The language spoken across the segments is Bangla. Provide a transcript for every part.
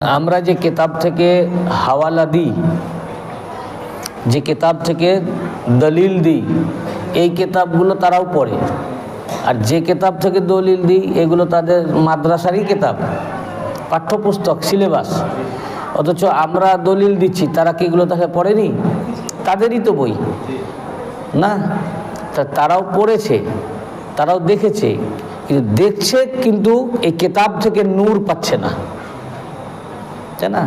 আমরা যে কেতাব থেকে হাওয়ালা দিই, যে কেতাব থেকে দলিল দিই, এই কেতাবগুলো তারাও পড়ে। আর যে কেতাব থেকে দলিল দিই, এগুলো তাদের মাদ্রাসারই কেতাব, পাঠ্যপুস্তক, সিলেবাস। অথচ আমরা দলিল দিচ্ছি, তারা কি এগুলো তাকে পড়েনি? তাদেরই তো বই। না? তা তারাও পড়েছে, তারাও দেখেছে, কিন্তু দেখছে কিন্তু এই কেতাব থেকে নূর পাচ্ছে না। তাই না?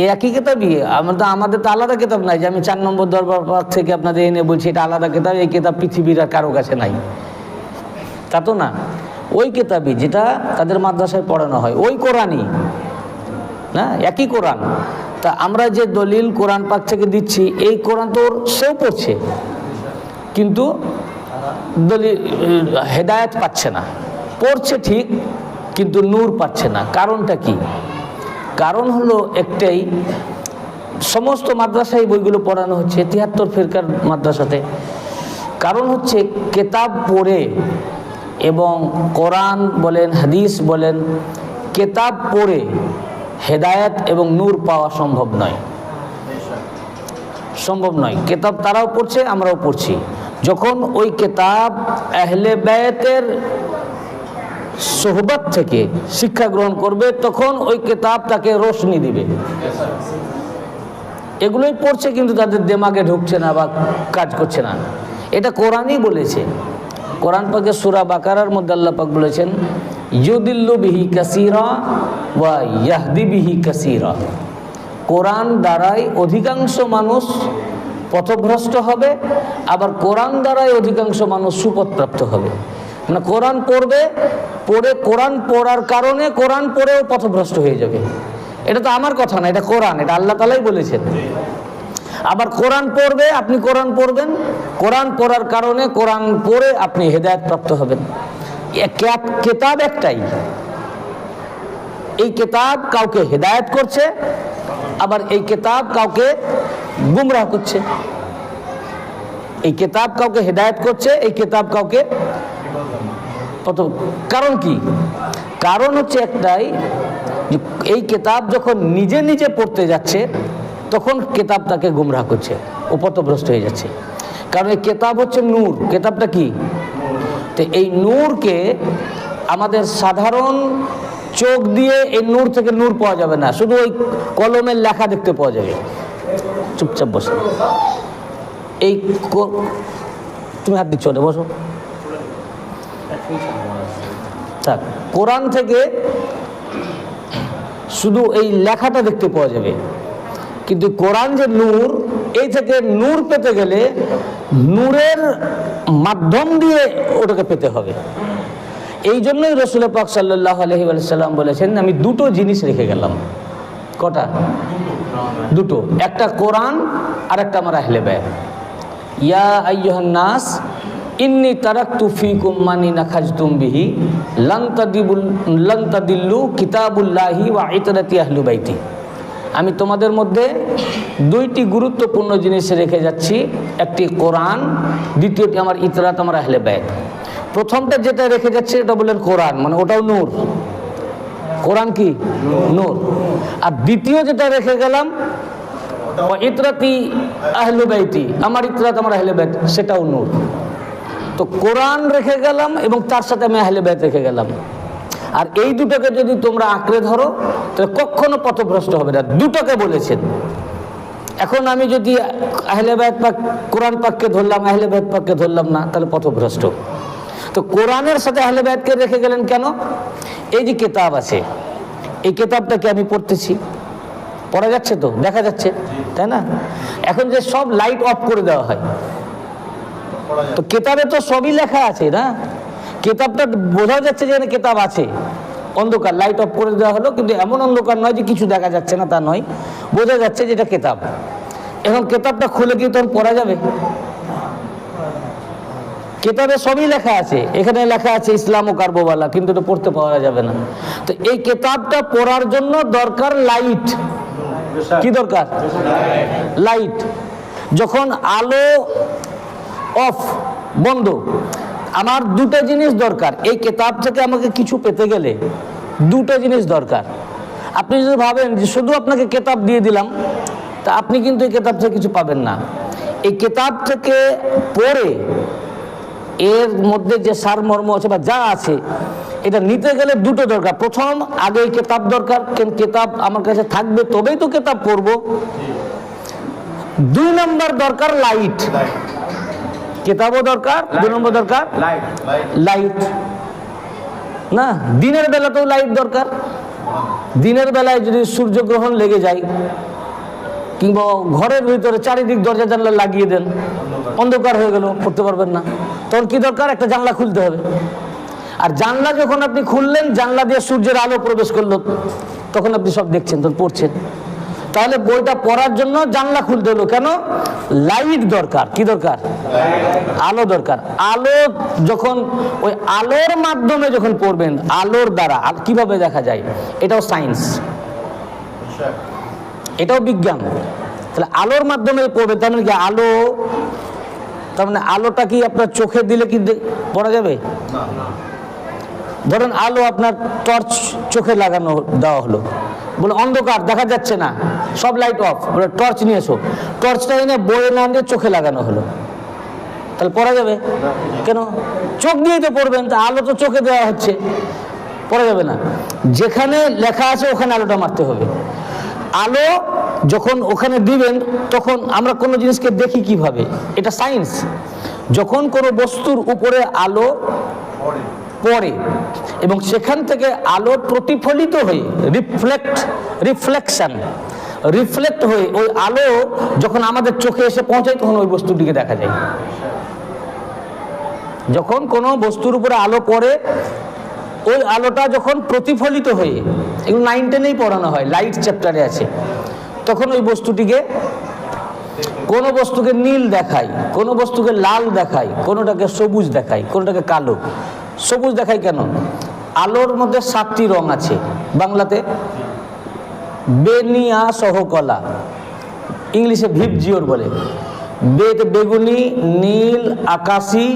এই একই কেতাবই। তো, আমাদের তো আলাদা কেতাব নাই যে আমি চার নম্বর দরবার থেকে আপনাদের এনে বলছি, এটা আলাদা কেতাব, এই কেতাব পৃথিবীর আর কারও কাছে নাই। তা তো না। ওই কেতাবই যেটা তাদের মাদ্রাসায় পড়ানো হয়। ওই কোরআনই। না? একই কোরআন। তা আমরা যে দলিল কোরআন পাক থেকে দিচ্ছি, এই কোরআন তো সেও পড়ছে। কিন্তু দলিল হেদায়ত পাচ্ছে না। পড়ছে ঠিক, কিন্তু নূর পাচ্ছে না। কারণটা কি? কারণ হলো একটাই, সমস্ত মাদ্রাসায় বইগুলো পড়ানো হচ্ছে, তিয়াত্তর ফেরকার মাদ্রাসাতে। কারণ হচ্ছে কেতাব পড়ে এবং কোরআন বলেন, হাদিস বলেন, কেতাব পড়ে হেদায়েত এবং নূর পাওয়া সম্ভব নয়। সম্ভব নয়। কেতাব তারাও পড়ছে, আমরাও পড়ছি। যখন ওই কেতাব আহলে ব্যয়েতের সোহবত থেকে শিক্ষা গ্রহণ করবে, তখন ওই কেতাব তাকে রোশনি দিবে। এগুলোই পড়ছে কিন্তু তাদের দেমাগে ঢুকছে না বা কাজ করছে না। এটা কোরআনই বলেছে। কোরআন পাকে সুরা বাকারার মধ্যে আল্লাহ পাক বলেছেন, ইউদিল্লু বিহি কাসিরা বা ইয়াহদি বিহি কাসিরা। কোরআন দ্বারাই অধিকাংশ মানুষ পথভ্রষ্ট হবে, আবার কোরআন দ্বারাই অধিকাংশ মানুষ সুপথপ্রাপ্ত হবে। মানে কোরআন পড়বে, পড়ে কোরআন পড়ার কারণে কোরআন পড়েও পথভ্রষ্ট হয়ে যাবে। এটা তো আমার কথা না, এটা কোরআন, এটা আল্লাহ তালাই বলেছেন। আবার কোরআন পড়বে, আপনি কোরআন পড়বেন, কোরআন পড়ার কারণে কোরআন পড়ে আপনি হেদায়ত প্রাপ্ত হবেন কেতাব একটাই। এই কেতাব কাউকে হেদায়ত করছে, আবার এই কেতাব কাউকে গুমরাহ করছে। এই কেতাব কাউকে হেদায়ত করছে, এই কেতাব কাউকে প্রথম কারণ কি? কারণ হচ্ছে একটাই এই কেতাব যখন নিজে নিজে পড়তে যাচ্ছে, তখন কেতাব তাকে গুমরাহ করছে ও পথভ্রষ্ট হয়ে যাচ্ছে। কারণ এই কেতাব হচ্ছে নূর। কেতাবটা কি? তো এই নূরকে আমাদের সাধারণ চোখ দিয়ে এই নূর থেকে নূর পাওয়া যাবে না। শুধু ওই কলমের লেখা দেখতে পাওয়া যাবে। চুপচাপ বসে। এই তুমি হাত দিচ্ছ বসো। কোরআন থেকে শুধু এই লেখাটা দেখতে পাওয়া যাবে। কিন্তু কোরআন যে নূর, এই থেকে নূর পেতে গেলে নূরের মাধ্যম দিয়ে ওটাকে পেতে হবে। এই জন্যই রসুল পাক সাল্লাহ আলহি সাল্লাম বলেছেন, আমি দুটো জিনিস রেখে গেলাম। কটা? দুটো। একটা কোরআন আর একটা আমার আহলে ব্যয় ইয়া আইয়ুহান নাস ইন্নি তারাকতু ফিকুম মানি নাখাজতুম বিহি, লান তাদিবুল, লান তাদিল্লু কিতাবুল্লাহি বা ইতরাতি আহলু বাইতি। আমি তোমাদের মধ্যে দুইটি গুরুত্বপূর্ণ জিনিস রেখে যাচ্ছি। একটি কোরআন, দ্বিতীয়টি আমার ইতরাত, আমার আহলে ব্যয় প্রথমটা যেটা রেখে যাচ্ছে এটা বললেন কোরআন মানে ওটাও নূর। কোরআন কি? নূর। আর দ্বিতীয় যেটা রেখে গেলাম ইতরাতি আহলু বাইতি, আমার ইতরাত, আমার আহলে বাইত, সেটাও নূর। তো কোরআন রেখে গেলাম এবং তার সাথে আমি আহলে বাইত রেখে গেলাম। আর এই দুটোকে যদি তোমরা আঁকড়ে ধরো, তাহলে কখনো পথভ্রষ্ট হবে না। দুটোকে বলেছেন। এখন আমি যদি আহলে বাইত পাক, কোরআন পাককে ধরলাম, আহলে বাইত পাককে ধরলাম না, তাহলে পথভ্রষ্ট। তো কোরআনের সাথে আহলে বাইতকে রেখে গেলেন কেন? এই যে কেতাব আছে, এই কেতাবটাকে আমি পড়তেছি। পড়া যাচ্ছে তো? দেখা যাচ্ছে, তাই না? এখন যে সব লাইট অফ করে দেওয়া হয়। তো কেতাবে তো সবই লেখা আছে না? কেতাবটা বোঝা যাচ্ছে যে কেতাব আছে। অন্ধকার লাইট অফ করে দেওয়া হলো কিন্তু এমন অন্ধকার নয় যে কিছু দেখা যাচ্ছে না তা নয়। বোঝা যাচ্ছে যে এটা কেতাব। এখন কেতাবটা খুলে কি তখন পড়া যাবে। কেতাবে সবই লেখা আছে। এখানে লেখা আছে ইসলাম ও কার্বোবালা কিন্তু এটা পড়তে পাওয়া যাবে না। তো এই কেতাবটা পড়ার জন্য দরকার লাইট কি দরকার? লাইট যখন আলো অফ বন্ধ। আমার দুটো জিনিস দরকার। এই কেতাব থেকে আমাকে কিছু পেতে গেলে দুটো জিনিস দরকার। আপনি যদি ভাবেন যে শুধু আপনাকে কেতাব দিয়ে দিলাম তা আপনি কিন্তু এই কেতাব থেকে কিছু পাবেন না। এই কেতাব থেকে পড়ে এর মধ্যে যে সারমর্ম আছে বা যা আছে এটা নিতে গেলে দুটো দরকার। প্রথম আগে কেতাব দরকার। কেন কেতাব আমার কাছে থাকবে তবেই তো কেতাব পড়ব। দুই নম্বর দরকার লাইট। কেতাবও দরকার দুই নম্বর দরকার। লাইট না দিনের বেলাতেও লাইট দরকার। দিনের বেলায় যদি সূর্যগ্রহণ লেগে যায় কিংবা ঘরের ভিতরে চারিদিক দরজা জানলা লাগিয়ে দেন অন্ধকার হয়ে গেল পড়তে পারবেন না। তখন কি দরকার? একটা জানলা খুলতে হবে। আর জানলা যখন আপনি খুললেন জানলা দিয়ে সূর্যের আলো প্রবেশ করল তখন আপনি সব দেখছেন তখন পড়ছেন। তাহলে বইটা পড়ার জন্য জানলা খুলতে হলো। কেন? লাইট দরকার। কি দরকার? আলো দরকার। আলো যখন ওই আলোর মাধ্যমে যখন পড়বেন, আলোর দ্বারা কীভাবে দেখা যায়? এটাও সায়েন্স এটাও বিজ্ঞান। তাহলে আলোর মাধ্যমে পড়বেন তার মানে কি আলো, তার মানে আলোটা কি আপনার চোখে দিলে কি পড়া যাবে? ধরেন আলো আপনার টর্চ চোখে লাগানো দেওয়া হলো। বলে অন্ধকার, দেখা যাচ্ছে না। সব লাইট অফ বলে টর্চ নিয়ে এসো। টর্চটা এনে বইয়ে না দিয়ে চোখে লাগানো হলো। তাহলে পড়া যাবে? কেন? চোখ দিয়েই তো পড়বেন। তা আলো তো চোখে দেওয়া হচ্ছে। পড়া যাবে না। যেখানে লেখা আছে, ওখানে আলোটা মারতে হবে। আলো যখন ওখানে দিবেন, তখন আমরা কোনো জিনিসকে দেখি কীভাবে? এটা সায়েন্স যখন কোনো বস্তুর উপরে আলো পড়ে এবং সেখান থেকে আলো প্রতিফলিত হয়ে রিফ্লেক্ট রিফ্লেকশন রিফ্লেক্ট হয়ে ওই আলো যখন আমাদের চোখে এসে পৌঁছায়, তখন ওই বস্তুটিকে দেখা যায়। যখন কোনো বস্তুর উপরে আলো পড়ে, ওই আলোটা যখন প্রতিফলিত হয়ে, এগুলো নাইন টেনেই পড়ানো হয় লাইট চ্যাপ্টারে আছে, তখন ওই বস্তুটিকে কোনো বস্তুকে নীল দেখায়, কোনো বস্তুকে লাল দেখায়, কোনোটাকে সবুজ দেখায়, কোনোটাকে কালো। সবুজ দেখায় কেন? আলোর মধ্যে সাতটি রং আছে। বাংলাতে বেনিয়া সহকলা, ইংলিশে ভিপ জিওর বলে। বেদ বেগুনি, নীল, আকাশি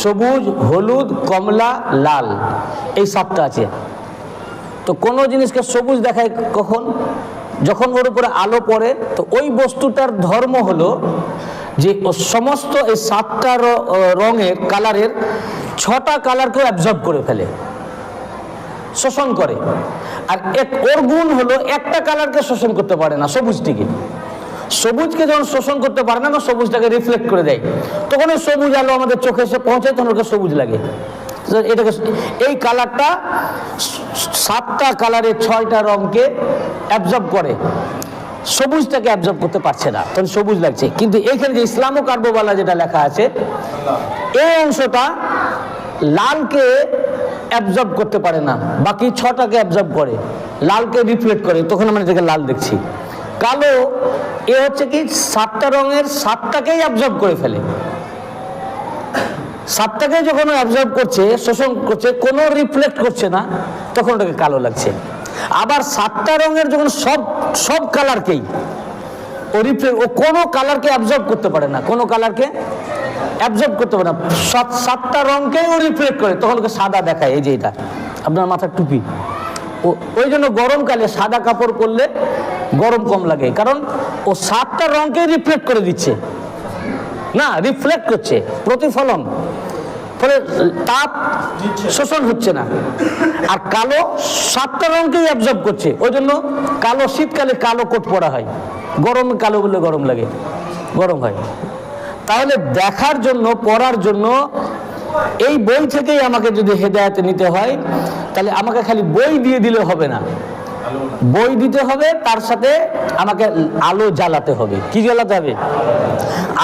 সবুজ, হলুদ, কমলা, লাল, এই সাতটা আছে। তো কোনো জিনিসকে সবুজ দেখায় কখন? যখন ওর উপরে আলো পড়ে, তো ওই বস্তুটার ধর্ম হলো যে সমস্ত এই সাতটা রঙের কালারের ছটা কালারকেও অ্যাবজর্ব করে ফেলে। শোষণ করে। আর এক, ওর গুণ হলো একটা কালারকে শোষণ করতে পারে না, সবুজটিকে। সবুজকে যখন শোষণ করতে পারে না সবুজটাকে রিফ্লেক্ট করে দেয়। তখন ওই সবুজ আলো আমাদের চোখে এসে পৌঁছায়, তখন ওকে সবুজ লাগে। এটাকে, এই কালারটা সাতটা কালারের ছয়টা রঙকে অ্যাবজর্ব করে। সবুজটাকে অ্যাবজর্ব করতে পারছে না তখন সবুজ লাগছে। কিন্তু এইখানে যে ইসলাম ও কার্ববালা যেটা লেখা আছে, এই অংশটা লালকে অ্যাবজর্ব করতে পারে না, বাকি ছটাকে অ্যাবজর্ব করে। লালকে রিফ্লেক্ট করে, তখন আমরা এটাকে লাল দেখছি। কালো, এ হচ্ছে কি, সাতটা রঙের সাতটাকেই অ্যাবজর্ব করে ফেলে। সাতটাকে যখন অ্যাবজর্ব করছে, শোষণ করছে, কোনো রিফ্লেক্ট করছে না তখন ওটাকে কালো লাগছে। আবার সাতটা রঙের যখন সব সব কালারকেই, ও রিফ্লেক্ট ও কোনো কালারকে অ্যাবজর্ব করতে পারে না। কোনো কালারকে অ্যাবজর্ব করতে পারে না। সাত, সাতটা রঙকেই ও রিফ্লেক্ট করে। তখন ওকে সাদা দেখায়, এই যে এটা। আপনার মাথার টুপি। ও, ওই জন্য গরমকালে সাদা কাপড় পরলে গরম কম লাগে। কারণ ও সাতটা রঙকেই রিফ্লেক্ট করে দিচ্ছে। না রিফ্লেক্ট করছে। প্রতিফলন। ফলে তাপ শোষণ হচ্ছে না। আর কালো সাতটা রঙকেই অ্যাবজর্ব করছে। ওই জন্য কালো শীতকালে কালো কোট পরা হয়। গরম কালো বললে গরম লাগে। গরম হয়। তাহলে দেখার জন্য পড়ার জন্য এই বই থেকেই আমাকে যদি হেদায়তে নিতে হয়, তাহলে আমাকে খালি বই দিয়ে দিলে হবে না। বই দিতে হবে, তার সাথে আমাকে আলো জ্বালাতে হবে। কি জ্বালাতে হবে?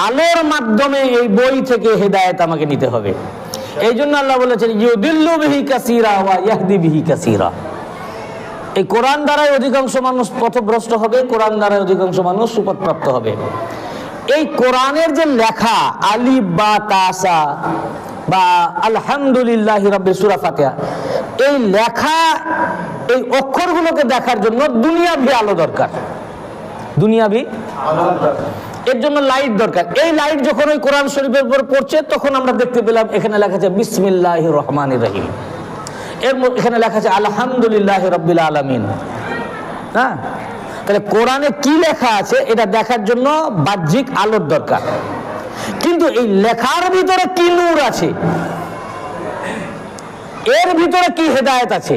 আলোর মাধ্যমে এই বই থেকে হেদায়েত আমাকে নিতে হবে। এই জন্য আল্লাহ বলেছেন ইউদিল্লু বিহি কাসীরা ওয়া ইয়াহদি বিহি কাসীরা। এই কোরআন দ্বারাই অধিকাংশ মানুষ পথভ্রষ্ট হবে কোরআন দ্বারাই অধিকাংশ মানুষ সুপথপ্রাপ্ত হবে। এই কোরআনের যে লেখা আলিফ বা তাসা বা আলহামদুলিল্লাহ রাব্বিল সূরা ফাতিহা এই লেখা এই অক্ষরগুলোকে দেখার জন্য দুনিয়াবি আলো দরকার। দুনিয়াবি এর জন্য লাইট দরকার। এই লাইট যখন ওই কোরআন শরীফের উপর পড়ছে, তখন আমরা দেখতে পেলাম, এখানে লেখা আছে বিসমিল্লাহ রহমান রহিম। এর এখানে লেখা আছে, আলহামদুলিল্লাহ রব্বিল আলমিন। হ্যাঁ? তাহলে কোরআনে কি লেখা আছে, এটা দেখার জন্য বাহ্যিক আলোর দরকার। কিন্তু এই লেখার ভিতরে কি নূর আছে? এর ভিতরে কি হেদায়েত আছে?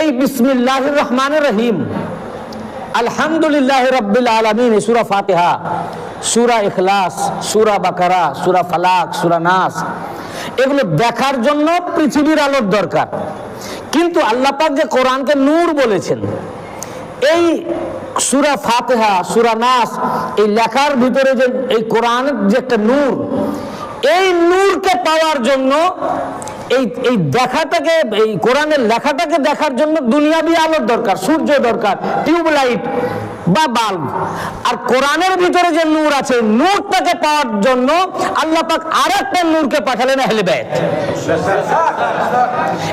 এই বিসমিল্লাহ রহমান রহিম আলহামদুলিল্লাহ রব্বিল আলমিন সুরা ফাতেহা, সুরা ইখলাস, সুরা বাকারা, সুরা ফালাক, সুরা নাস, এগুলো দেখার জন্য পৃথিবীর আলোর দরকার। কিন্তু আল্লাহ পাক যে কোরআনকে নূর বলেছেন, এই সুরা ফাতেহা, সুরা নাস, এই লেখার ভিতরে যে, এই কোরআনের যে একটা নূর, এই নূরকে পাওয়ার জন্য এই এই দেখাটাকে, এই কোরআনের লেখাটাকে দেখার জন্য দুনিয়াবি আলোর দরকার, সূর্য দরকার, টিউবলাইট বা বাল্ব। আর কোরআনের ভিতরে যে নূর আছে, নূরটাকে পাওয়ার জন্য আল্লাহ পাক আর একটা নূরকে পাঠালেন আহলে বেত।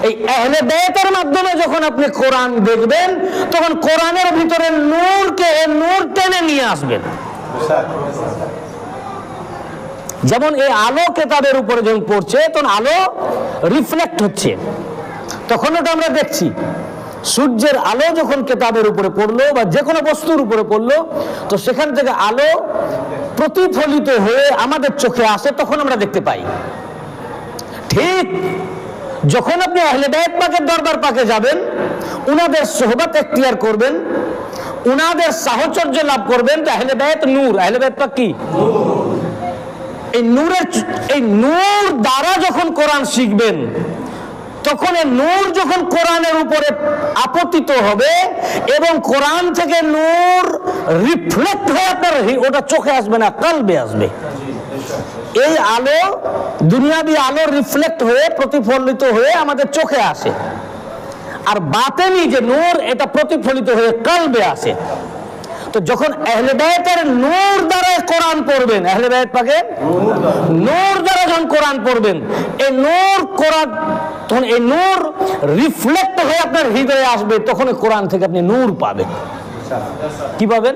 এই আহলে বেতের মাধ্যমে যখন আপনি কোরআন দেখবেন, তখন কোরআনের ভিতরে নূরকে নূর টেনে নিয়ে আসবেন। যেমন এই আলো কেতাবের উপরে যখন পড়ছে, তখন আলো রিফ্লেক্ট হচ্ছে। তখন ওটা আমরা দেখছি। সূর্যের আলো যখন কেতাবের উপরে পড়ল বা যে কোনো বস্তুর উপরে পড়ল, তো সেখান থেকে আলো প্রতিফলিত হয়ে আমাদের চোখে আসে, তখন আমরা দেখতে পাই। ঠিক যখন আপনি আহলে বেত পাকের দরবার পাকে যাবেন, উনাদের সোহবত এখতিয়ার করবেন, উনাদের সাহচর্য লাভ করবেন তো আহলে বেত নূর। আহলে বেত পাক কি? এই নূরের এই নূর দ্বারা যখন কোরআন শিখবেন, তখন এই নূর যখন কোরআনের উপরে আপতিত হবে এবং কোরআন থেকে নূর রিফ্লেক্ট হয়ে আপনার ওটা চোখে আসবে না, কালবে আসবে। এই আলো, দুনিয়াবি আলো রিফ্লেক্ট হয়ে, প্রতিফলিত হয়ে আমাদের চোখে আসে। আর বাতেনি যে নূর, এটা প্রতিফলিত হয়ে কালবে আসে। তো যখন আহলে বায়াতের নূর দ্বারা কোরআন পড়বেন, আহলে বায়াত পাকে? নূর দ্বারা যখন কোরআন পড়বেন, এই নূর কোরআন, তখন এই নূর রিফ্লেক্ট হয়ে আপনার হৃদয়ে আসবে তখন কোরআন থেকে আপনি নূর পাবেন। কি পাবেন?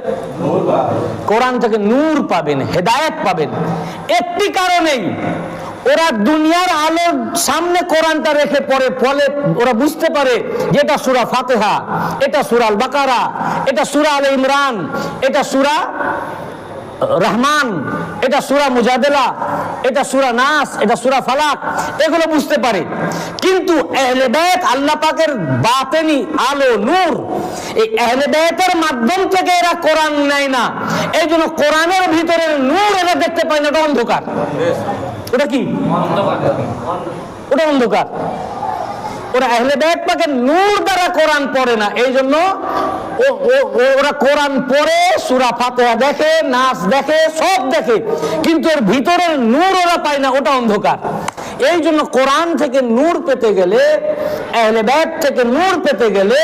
কোরআন থেকে নূর পাবেন, হেদায়েত পাবেন। একটি কারণেই ওরা দুনিয়ার আলোর সামনে কোরআনটা রেখে পড়ে, ফলে ওরা বুঝতে পারে যে এটা সুরা ফাতেহা, এটা সুরা আল বাকারা এটা সুরা আল ইমরান এটা সুরা রহমান, এটা সুরা মুজাদেলা, এটা সুরা নাস, এটা সুরা ফালাক, এগুলো বুঝতে পারে। কিন্তু আহলে বাইত আল্লাহ পাকের বাতেনি আলো, নূর, এই আহলে বাইতের মাধ্যম থেকে এরা কোরআন নেয় না। এই জন্য কোরআনের ভিতরে নূর এরা দেখতে পায় না ওটা অন্ধকার। ওটা কি? ওটা অন্ধকার। ওরা আহলে বাইত পাকে নূর দ্বারা কোরআন পড়ে না এই জন্য ও- ও- ও- ওরা কোরআন পড়ে সুরা ফাতেহা দেখে নাচ দেখে সব দেখে। কিন্তু এর ভিতরের নূর ওরা পায় না ওটা অন্ধকার। এই জন্য কোরআন থেকে নূর পেতে গেলে আহলে বাইত থেকে নূর পেতে গেলে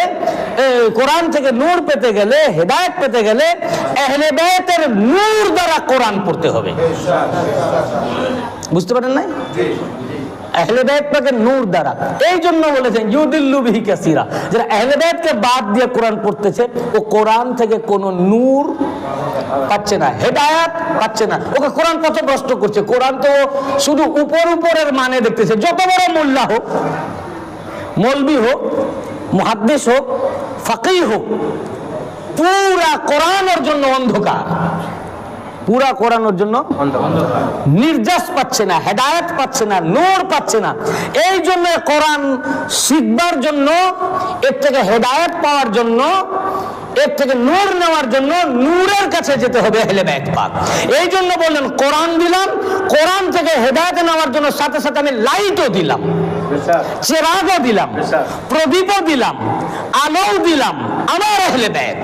কোরআন থেকে নূর পেতে গেলে হেদায়েত পেতে গেলে আহলে বাইতের নূর দ্বারা কোরআন পড়তে হবে। বুঝতে পারেন নাই? এই জন্য বলেছেন বাদ দিয়ে কোরআন পড়তেছে, ও কোরআন থেকে পাচ্ছে না পাচ্ছে না। ওকে কোরআন করছে? কোরআন তো শুধু উপর উপরের মানে দেখতেছে। যত বড় মোল্লা হোক, মৌলবি হোক, মুহাদ্দিস হোক ফাকি হোক, পুরা কোরআনের জন্য অন্ধকার। পুরা কোরআনের জন্য নির্যাস পাচ্ছে না হেদায়েত পাচ্ছে না নূর পাচ্ছে না। এই জন্য কোরআন শিখবার জন্য এর থেকে হেদায়েত পাওয়ার জন্য এর থেকে নূর নেওয়ার জন্য নূরের কাছে যেতে হবে হেলে ব্যাগ পাক। এই জন্য বললেন কোরআন দিলাম কোরআন থেকে হেদায়েত নেওয়ার জন্য সাথে সাথে আমি লাইটও দিলাম চেরাগও দিলাম প্রদীপও দিলাম আলোও দিলাম আমার হেলে ব্যাগ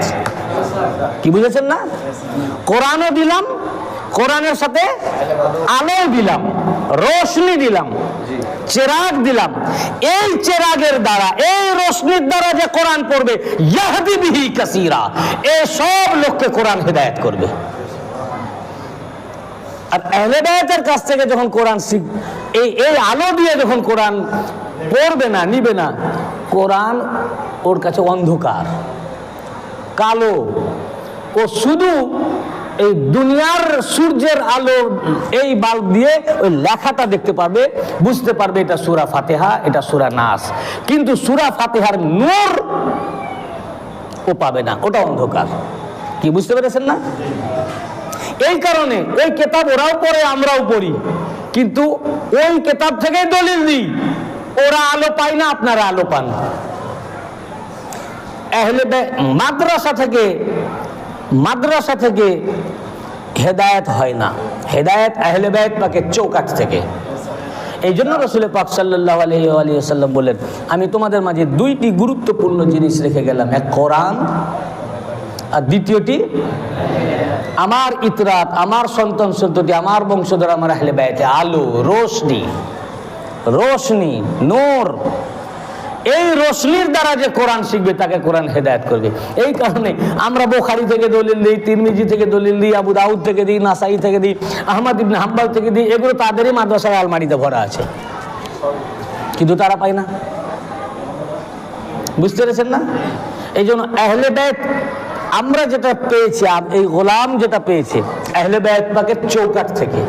কি বুঝেছেন না? কোরআনও দিলাম, কোরআনের সাথে আলো দিলাম, রোশনি দিলাম, চেরাগ দিলাম। এই চেরাগের দ্বারা, এই রোশনির দ্বারা যে কোরআন পড়বে, ইয়াহদি কাসিরা। এই সব লোককে কোরআন হেদায়েত করবে। আর আহলে বায়াতের কাছ থেকে যখন কোরআন শিখ, এই এই আলো দিয়ে যখন কোরআন পড়বে না, নিবে না, কোরআন ওর কাছে অন্ধকার। কালো। ও শুধু এই দুনিয়ার সূর্যের আলো, এই বাল্ব দিয়ে ওই লেখাটা দেখতে পারবে, বুঝতে পারবে এটা সুরা ফাতেহা, এটা সুরা নাস। কিন্তু সুরা ফাতেহার নূর ও পাবে না, ওটা অন্ধকার। কি বুঝতে পেরেছেন না? এই কারণে ওই কেতাব ওরাও পড়ে, আমরাও পড়ি। কিন্তু ওই কেতাব থেকে দলিল দিই, ওরা আলো পায় না, আপনারা আলো পান আহলে বে- মাদ্রাসা থেকে মাদ্রাসা থেকে হেদায়েত হয় না। হেদায়েত আহলে বেত পাকে চৌকাঠ থেকে। এই জন্য রসুল পাক সাল্লাহ আলিয়াল্লাম বলেন, আমি তোমাদের মাঝে দুইটি গুরুত্বপূর্ণ জিনিস রেখে গেলাম। এক, কোরআন, আর দ্বিতীয়টি, আমার ইতরাত, আমার সন্তান সন্ততি, আমার বংশধর, আমার আহলে বেতে আলো, রোশনি রোশনি, নূর এই রোশনির দ্বারা যে কোরআন শিখবে, তাকে কোরআন হেদায়েত করবে। এই কারণে আমরা বোখারি থেকে দলিল দিই, তিরমিজি থেকে দলিল দিই, আবু দাউদ থেকে দিই, নাসাই থেকে দিই, আহমদ ইবনে হাম্বাল থেকে দিই, এগুলো তাদেরই মাদ্রাসায় আলমারিতে ভরা আছে। কিন্তু তারা পায় না। বুঝতে পেরেছেন না? এই জন্য আহলে বেত আমরা যেটা পেয়েছি এই গোলাম যেটা পেয়েছে, আহলে বেত পাকের চৌকাট থেকে।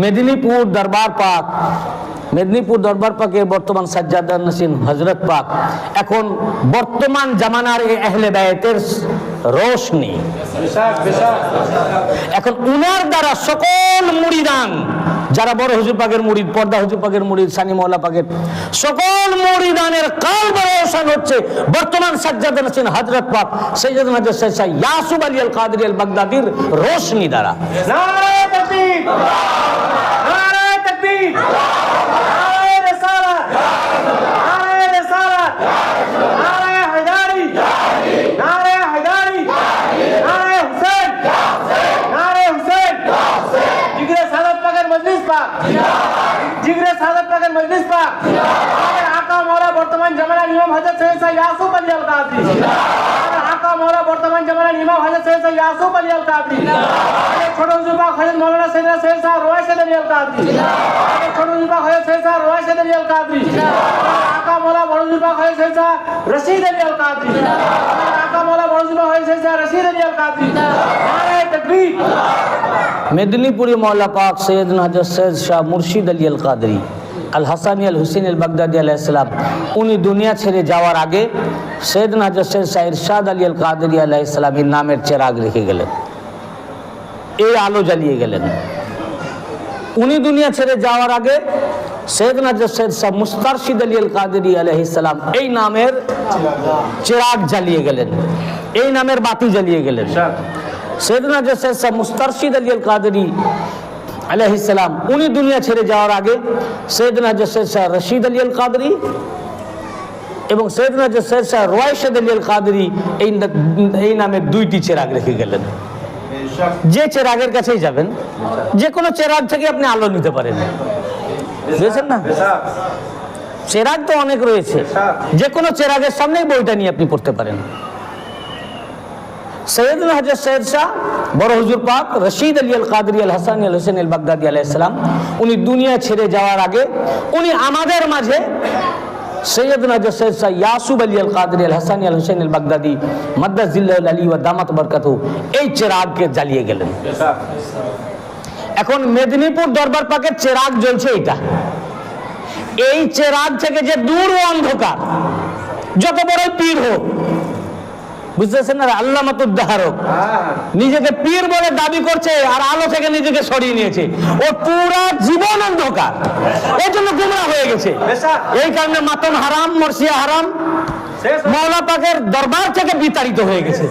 মেদিনীপুর দরবার পাক মেদিনীপুর দরবার পাকে বর্তমান সাজ্জাদা নসিন হজরত পাক। এখন বর্তমান জামানার এই আহলে রোশনি। এখন উনার দ্বারা সকল মুড়িদান, যারা বড় হুজুর পাকের মুড়িদ, পর্দা হুজুর পাকের মুড়িদ, সানি মহল্লা পাকের, সকল মুড়িদানের কাল রোশন হচ্ছে বর্তমান সাজ্জাদ নসিন হজরত পাক সৈয়দ নজর শেষা ইয়াসুব আলী আল কাদের আল বাগদাদির রোশনি দ্বারা। নারায়ে তাকবীর! তাকবীর নারায়ে রিসালাত নারায়ে রিসালাত নারায়ে হায়দারি নারায়ে হায়দারি নারায়ে হুসেন নারায়ে হুসেন জিগরে সাদত পাকের মজলিস পাক জিগরে সাদত পাকের মজলিস পাক আমাদের আকা মৌলা বর্তমান জামানার ইমাম হযরত সৈয়দ শাহ ইয়াসুফ আলী আল কাদরি আমাদের আকা মৌলা বর্তমান জামানার ইমাম হযরত সৈয়দ শাহ ইয়াসুফ আলী আল কাদরি আমাদের ছোট হুজুর পাক হযরত মাওলানা সৈয়দনা সৈয়দ শাহ রওয়াশিদ আলী আল কাদরি আমাদের ছোট হুজুর পাক হযরত সৈয়দ শাহ রওয়াশিদ আলী আল কাদরি আমাদের আকা মৌলা বড় হুজুর পাক হযরত সৈয়দ শাহ রশিদ আলী আল কাদরি আমাদের আকা মৌলা বড় হুজুর পাক হযরত সৈয়দ শাহ রশিদ আলী আল কাদরি নারায়ে তাকবীর মেদিনীপুরি মৌলা পাক সৈয়দ হজরত সৈয়দ শাহ মুর্শিদ আলী আল কাদরি আল হাসানি আল হুসেন আল বাগদাদি আলাইসালাম উনি দুনিয়া ছেড়ে যাওয়ার আগে সৈয়দ সৈয়দ শাহ ইরশাদ আলী আল কাদরি আলাইসালামের নামের চেরাগ রেখে গেলেন। এই আলো জ্বালিয়ে গেলেন। উনি দুনিয়া ছেড়ে যাওয়ার আগে সৈয়দ সৈয়দ শাহ মুস্তারশিদ আলী আল কাদরি আলাইসালাম এই নামের চেরাগ জ্বালিয়ে গেলেন। এই নামের বাতি জ্বালিয়ে গেলেন। সৈয়দনা জসেদ শাহ মুস্তারশিদ আলী আল কাদরি আলহিসাম উনি দুনিয়া ছেড়ে যাওয়ার আগে সৈয়দনা জসেদ শাহ রশিদ আলী আল কাদরি এবং সৈয়দনা জসেদ শাহ রোয়াইশদ আলী আল কাদরি এই এই নামের দুইটি চেরাগ রেখে গেলেন। যে চেরাগের কাছেই যাবেন, যে কোনো চেরাগ থেকে আপনি আলো নিতে পারেন। বুঝেছেন না? চেরাগ তো অনেক রয়েছে। যে কোনো চেরাগের সামনেই বইটা নিয়ে আপনি পড়তে পারেন। সৈয়দুল হজরত সৈয়দ শাহ বড় হুজুর পাক রশিদ আলী আল কাদরি আল হাসান আল হোসেন আল বাগদাদি আলাইসালাম উনি দুনিয়া ছেড়ে যাওয়ার আগে, উনি আমাদের মাঝে সৈয়দুল হজরত সৈয়দ শাহ ইয়াসুব আলী আল কাদরি আল আল বাগদাদি মাদ্দাজিল্লাহ আলী ওয়া দামাত বরকাতু এই চেরাগকে জ্বালিয়ে গেলেন। এখন মেদিনীপুর দরবার পাকের চেরাগ জ্বলছে এটা এই চেরাগ থেকে যে দূর ও অন্ধকার, যত বড় পীর হোক বুঝতেছেন না? আল্লাহ মাতুদ্দাহারক নিজেকে পীর বলে দাবি করছে আর আলো থেকে নিজেকে সরিয়ে নিয়েছে। ও পুরা জীবন অন্ধকার। এই জন্য গুমরা হয়ে গেছে। এই কারণে মাতন হারাম মর্সিয়া হারাম মৌলা পাকের দরবার থেকে বিতাড়িত হয়ে গেছে।